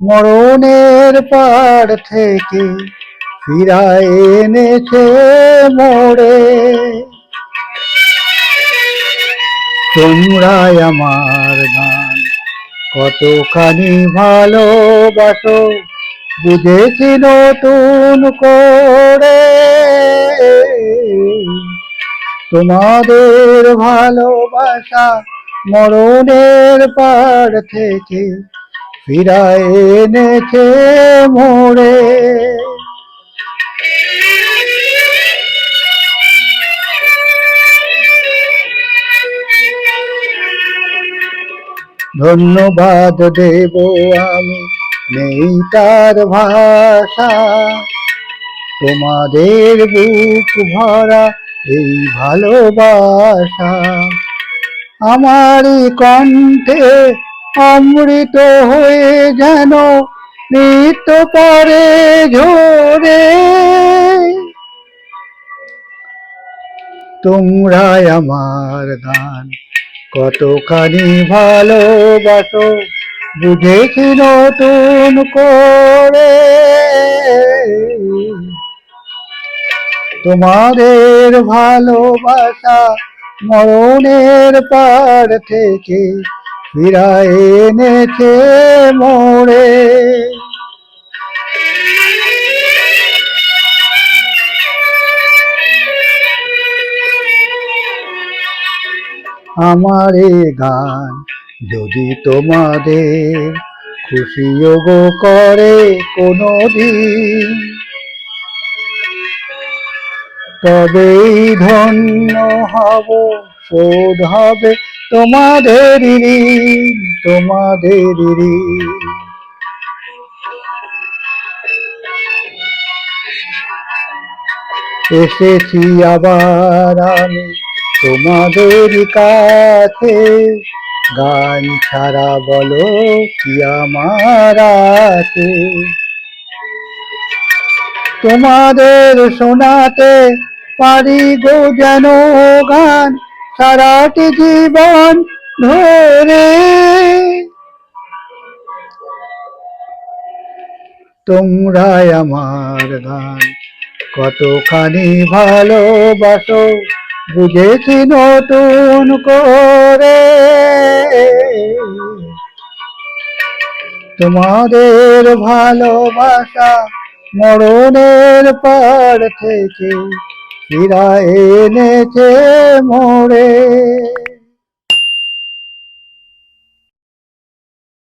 মরণের পার থেকে ফিরায় এনেছে মোড়ে। তোমরাই আমার গান, কতখানি ভালোবাসো, বুঝেছি নতুন করে। তোমাদের ভালোবাসা মরণের পার থেকে ফিরায় এনেছে মোড়ে। ধন্যবাদ দেব আমি, নেই তার ভাষা। তোমাদের বুক ভরা এই ভালোবাসা, আমারই কণ্ঠে অমৃত হয়ে যেন নিত্য পরে ঝরে। তোমরাই আমার গান কতখানি ভালোবাসো, বুঝেছি নতুন করে। তোমাদের ভালোবাসা মরণের পার থেকে ফিরায় এনেছে মোড়ে আমার গান যদি তোমাদের খুশি গো করে কোনো দিন তবেই ধন্য হব, শোধ হবে তোমাদের তোমাদের এসেছি আবার আমি তোমাদের কাছে। গান ছাড়া বলো কি আমার আছে? তোমাদের শোনাতে পারি গো যেন গান সারাটি জীবন ধরে। তোমরাই আমার গান, কতখানি ভালোবাসো, বুঝেছি নতুন করে। তোমাদের ভালোবাসা মরণের পার থেকে ফিরা এনেছে মোড়ে